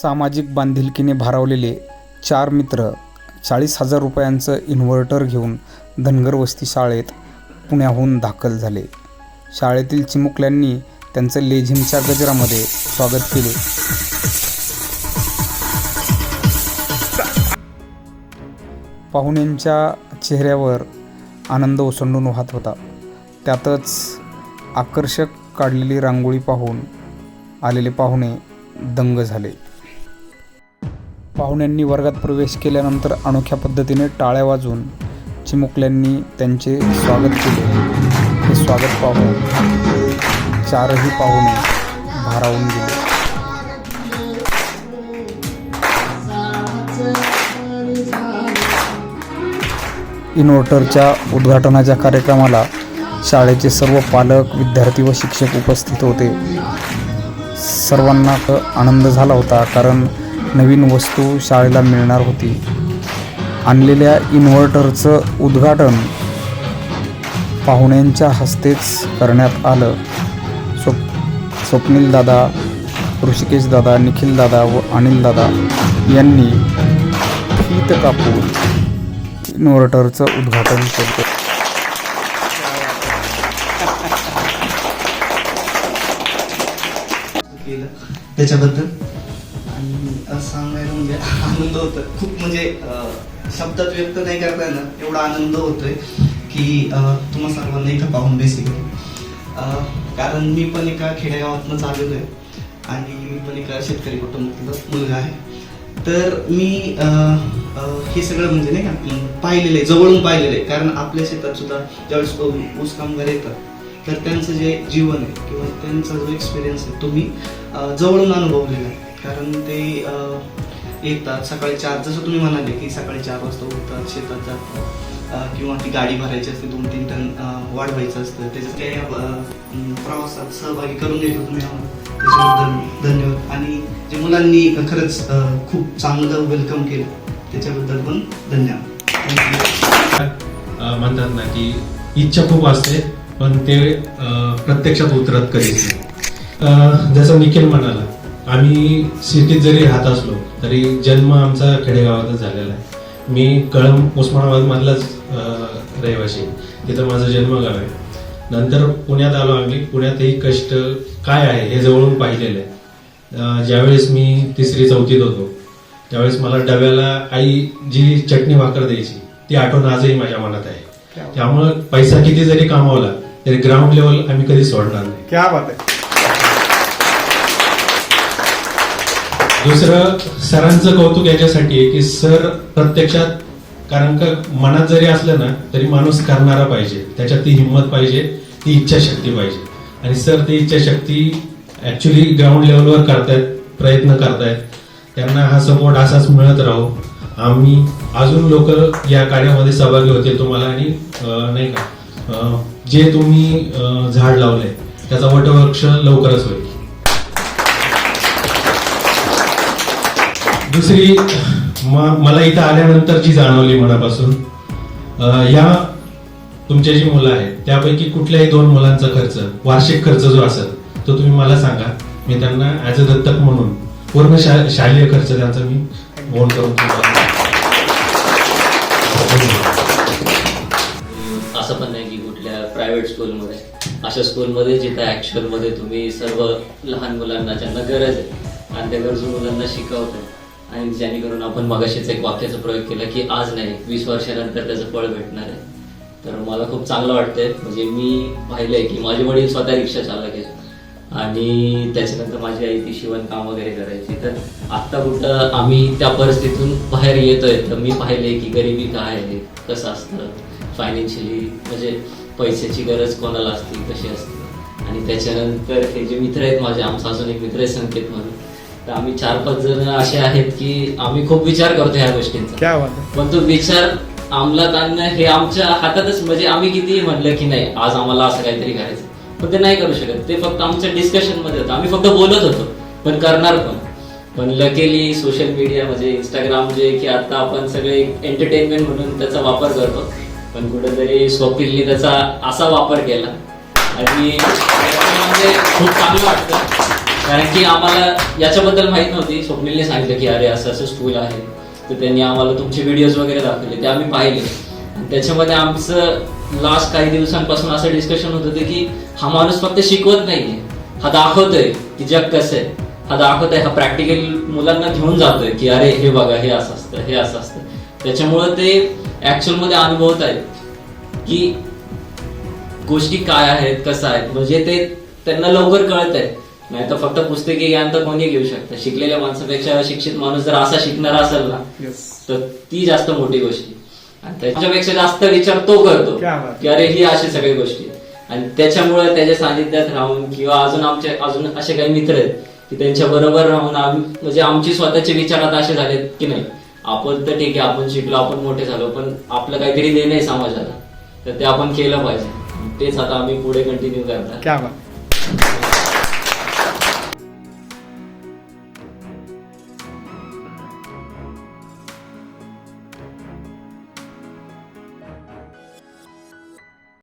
सामाजिक बांधिलकीने भारावलेले चार मित्र चाळीस हजार रुपयांचं इन्व्हर्टर घेऊन धनगर वस्ती शाळेत पुण्याहून दाखल झाले. शाळेतील चिमुकल्यांनी त्यांचं लेझिमच्या गजरामध्ये स्वागत केले. पाहुण्यांच्या चेहऱ्यावर आनंद ओसंडून वाहत होता. त्यातच आकर्षक काढलेली रांगोळी पाहून आलेले पाहुणे दंग झाले. पाहुण्यांनी वर्गात प्रवेश केल्यानंतर अनोख्या पद्धतीने टाळ्या वाजवून चिमुकल्यांनी त्यांचे स्वागत केले. हे स्वागत पाहून चारही पाहुणे भारावून गेले. इन्व्हर्टरच्या उद्घाटनाच्या कार्यक्रमाला शाळेचे सर्व पालक विद्यार्थी व शिक्षक उपस्थित होते. सर्वांना आनंद झाला होता कारण नवीन वस्तू शाळेला मिळणार होती. आणलेल्या इन्व्हर्टरचं उद्घाटन पाहुण्यांच्या हस्तेच करण्यात आलं. स्वप् स्वप्नील दादा ऋषिकेश दादा निखिल दादा व अनिलदादा यांनी फीत कापून इन्व्हर्टरचं उद्घाटन केलं. त्याच्याबद्दल? आता सांगायला म्हणजे आनंद होतो खूप म्हणजे शब्दात व्यक्त नाही करता येणार. एवढा आनंद होतोय की तुम्हा सर्वांना इथं पाहून बेसिकली कारण मी पण एका खेडेगावातनं आलेलो आहे आणि मी पण एका शेतकरी कुटुंबातला मुलगा आहे. तर मी हे सगळं म्हणजे नाही का पाहिलेलं आहे जवळून पाहिलेलं आहे. कारण आपल्या शेतात सुद्धा ज्यावेळेस ऊस- कामगार येतात तर त्यांचं जे जीवन आहे किंवा त्यांचा जो एक्सपिरियन्स आहे तो मी जवळून अनुभवलेला आहे. कारण ते येतात. सकाळी चार जसं तुम्ही म्हणाले की सकाळी चार वाजता उठतात शेतात जातात किंवा ती गाडी भरायची असते दोन तीन टन वाढवायचं असतं. त्याच्यात त्या या, प्रवासात सहभागी करून घेतो तुम्ही त्याच्याबद्दल धन्यवाद. आणि जे मुलांनी खरंच खूप चांगलं वेलकम केलं त्याच्याबद्दल पण धन्यवाद. म्हणतात ना की इच्छा खूप असते पण ते प्रत्यक्षात उतरत कधीच नाही. जसं निखिल म्हणाला आम्ही सिटीत जरी राहत असलो तरी जन्म आमचा खेडेगावातच झालेला आहे. मी कळंब उस्मानाबाद मधलाच रहिवासी आहे. तिथं माझं जन्मगाव आहे. नंतर पुण्यात आलो आम्ही. पुण्यातही कष्ट काय आहे हे जवळून पाहिलेलं आहे. ज्यावेळेस मी तिसरी चौथीत होतो त्यावेळेस मला डब्याला आई जी चटणी भाकर द्यायची ती आठवण आजही माझ्या मनात आहे. त्यामुळं पैसा किती जरी कमावला तरी ग्राउंड लेवल आम्ही कधी सोडणार नाही. क्या बात आहे. दुसरं सरांचं कौतुक याच्यासाठी आहे की सर प्रत्यक्षात कारण का मनात जरी असलं ना तरी माणूस करणारा पाहिजे. त्याच्यात ती हिंमत पाहिजे ती इच्छाशक्ती पाहिजे. आणि सर ती इच्छाशक्ती ऍक्च्युली ग्राउंड लेवलवर करतायत प्रयत्न करतायत. त्यांना हा सपोर्ट असाच मिळत राहू. आम्ही अजून लोक या कार्यामध्ये सहभागी होतील तुम्हाला आणि नाही का जे तुम्ही झाड लावलंय त्याचा वटवृक्ष लवकरच होईल. दुसरी म- मला इथं आल्यानंतर जी जाणवली मनापासून. या तुमच्या जी मुलं आहेत. त्यापैकी कुठल्याही दोन मुलांचा खर्च वार्षिक खर्च जो असेल तो तुम्ही मला सांगा. मी त्यांना ऍज अ दत्तक म्हणून पूर्ण शा- शालेय खर्च त्यांचा मी फोन करून असं पण नाही की कुठल्या प्रायव्हेट स्कूलमध्ये अशा स्कूलमध्ये जिथं ॲक्च्युअलमध्ये तुम्ही सर्व लहान मुलांना ज्यांना गरज आहे आणि त्या गरजू मुलांना शिकवताय आणि जेणेकरून आपण मगाशीच एक वाक्याचा प्रयोग केला की आज नाही वीस वर्षानंतर त्याचं फळ भेटणार आहे. तर मला खूप चांगलं वाटतंय. म्हणजे मी पाहिलंय की माझे वडील स्वतः रिक्षा चालक आहेत. आणि त्याच्यानंतर माझी आई ती शिवणकाम वगैरे करायची. तर आत्ता कुठं आम्ही त्या परिस्थितीतून बाहेर येतोय तर मी पाहिले की गरिबी काय आहे कसं असतं. फायनान्शियली म्हणजे पैशाची गरज कोणाला असते कशी असते. आणि त्याच्यानंतर हे जे मित्र आहेत माझे आमचा अजून एक मित्र आहे संकेत म्हणून. तर आम्ही चार पाच जण असे आहेत की आम्ही खूप विचार करतो ह्या गोष्टींचा. क्या बात आहे. पण तो विचार अंमलात आणणं हे आमच्या हातातच म्हणजे आम्ही कितीही म्हटलं की नाही आज आम्हाला असं काहीतरी करायचं पण ते नाही करू शकत. ते फक्त आमच्या डिस्कशनमध्ये होतं. आम्ही फक्त बोलत होतो. पण करणार पण पण लकेली सोशल मीडिया म्हणजे इंस्टाग्राम जे की आता आपण सगळे एंटरटेनमेंट म्हणून त्याचा वापर करतो. पण कुठेतरी स्वप्नीलनी त्याचा असा वापर केला. आणि म्हणजे खूप चांगलं वाटतं कारण की आम्हाला याच्याबद्दल माहीत नव्हती. स्वप्नीलने सांगितलं की अरे असं असं स्कूल आहे. तर त्यांनी आम्हाला तुमचे व्हिडिओज वगैरे दाखवले. ते आम्ही पाहिले. आणि त्याच्यामध्ये आमचं लास्ट काही दिवसांपासून असं डिस्कशन होत होतं की हा माणूस फक्त शिकवत नाहीये. हा दाखवतोय की जग कसं आहे. हा दाखवतोय हा प्रॅक्टिकल मुलांना घेऊन जातोय की अरे हे बघा हे असं असतं हे असं असतं. त्याच्यामुळं ते ऍक्च्युअलमध्ये अनुभवत आहेत की गोष्टी काय आहेत कसं आहेत. म्हणजे ते त्यांना लवकर कळत आहे नाही तर फक्त पुस्तकी ज्ञान तर कोणी घेऊ शकतं. शिकलेल्या माणसापेक्षा शिक्षित माणूस जर असा शिकणारा असेल ना तर ती जास्त मोठी गोष्ट. आणि त्याच्यापेक्षा जास्त विचार तो करतो की अरे ही अशी सगळी गोष्टी. आणि त्याच्यामुळे त्याच्या सानिध्यात राहून किंवा अजून आमचे अजून असे काही मित्र आहेत की त्यांच्या बरोबर राहून आम्ही म्हणजे आमची स्वतःचे विचार आता असे झालेत की नाही आपण तर ठीक आहे आपण शिकलो आपण मोठे झालो पण आपलं काहीतरी देणं आहे समाजाला. तर ते आपण केलं पाहिजे. तेच आता आम्ही पुढे कंटिन्यू बात